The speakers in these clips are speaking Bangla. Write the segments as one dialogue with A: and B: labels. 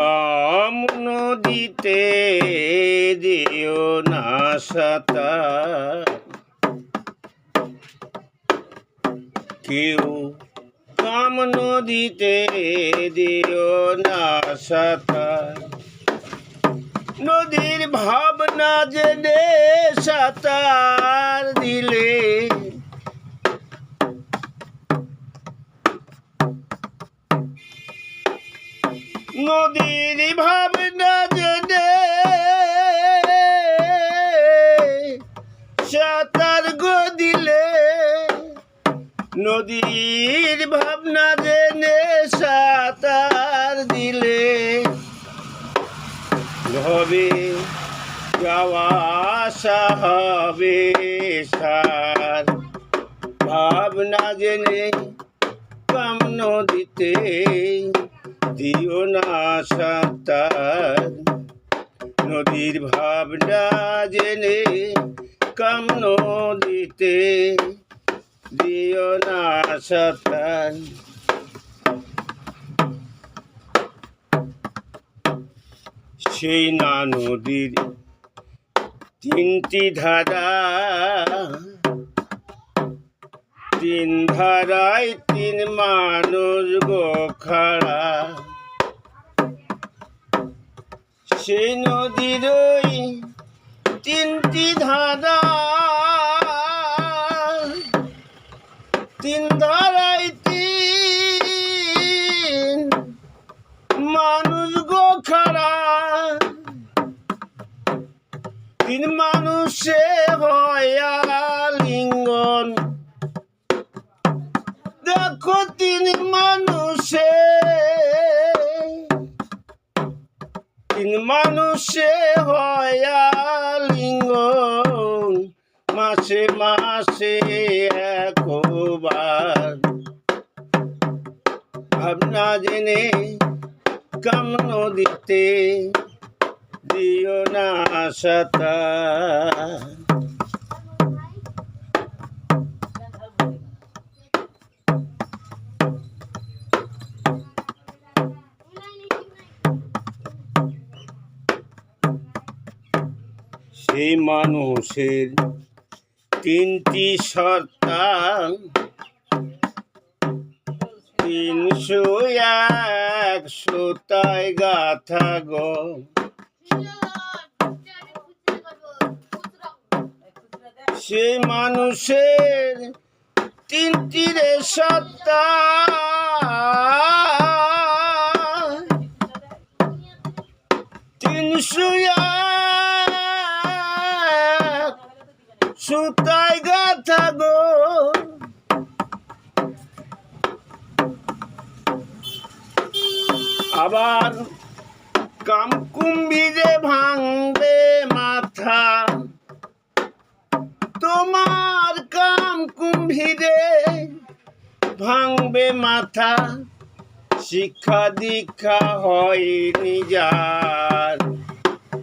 A: কাম নদীতে দিও না সাঁতার। কেউ কাম নদীতে দিও না সাঁতার। নদীর ভাবনা জেনে সাঁতার দিলে নদীর ভাবনা জেনে সাঁতার গো দিলে নদীর ভাবনা জেনে সাঁতার দিলে। হবে যাওয়া হবে সার। ভাবনা জেনে কাম নদীতে দিও না সাঁতার নদীর ভাবনা জেনে কাম নদীতে দিও না সাঁতার সেই না নদীর তিনটি ধারা। তিন ধারায় তিন মানুষ গো খাড়া। সেই নদীর তিনটি ধারা। তিন ধারায় তিন মানুষ গো খাড়া। তিন মানুষে হয়া লিঙ্গন দেখো তিন মানুষে তিন মানুষে হয়া লিঙ্গন মাসে মাসে একবার। ভাবনা জেনে কাম নদীতে দিও না সাঁতার। সেই মানুষের তিনটি সত্তা তিনশো এক সুতায় গাথা গো। সেই মানুষের তিনটি রে সত্তা তিনশো এক সুতায় গাথা গো। আবার কাম কুম্ভীরে ভাঙবে মাথা, তোমার কাম কুম্ভীরে ভাঙবে মাথা, শিক্ষা দীক্ষা হয়নি যার।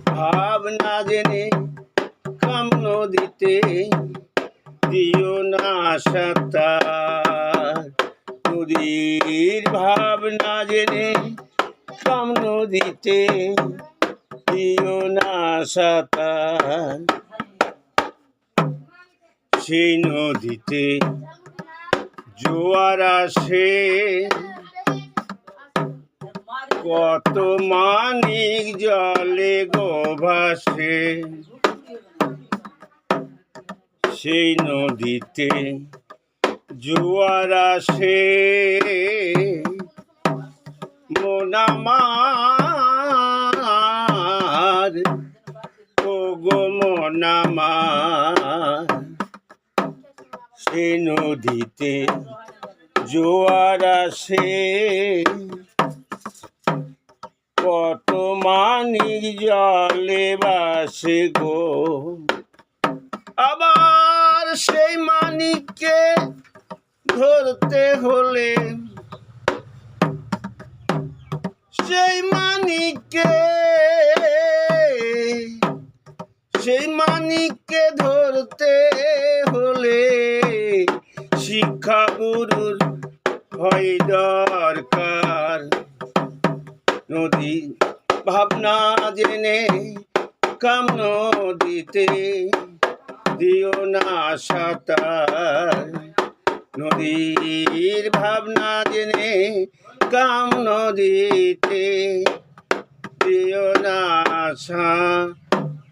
A: ভাবনা জেনে না নদীর ভাবনা জেনে কাম নদীতে দিও না সাঁতার সেই নদীতে জোয়ার আসে। কত মানিক জলে গো ভাসে। সেই নদীতে জোয়ার আসে। মোনামার ও গো মোনামার সে নদীতে জোয়ার আসে। কত মানিক জলে বাসে গো। আবার সেই মানিককে ধরতে হলে সেই মানিককে সেই মানিককে ধরতে হলে শিক্ষা গুরুর হয় দরকার। নদী ভাবনা জেনে কাম নদীতে দিও না সাঁতার। নদীর ভাবনা জেনে কাম নদীতে দিও না সাঁতার।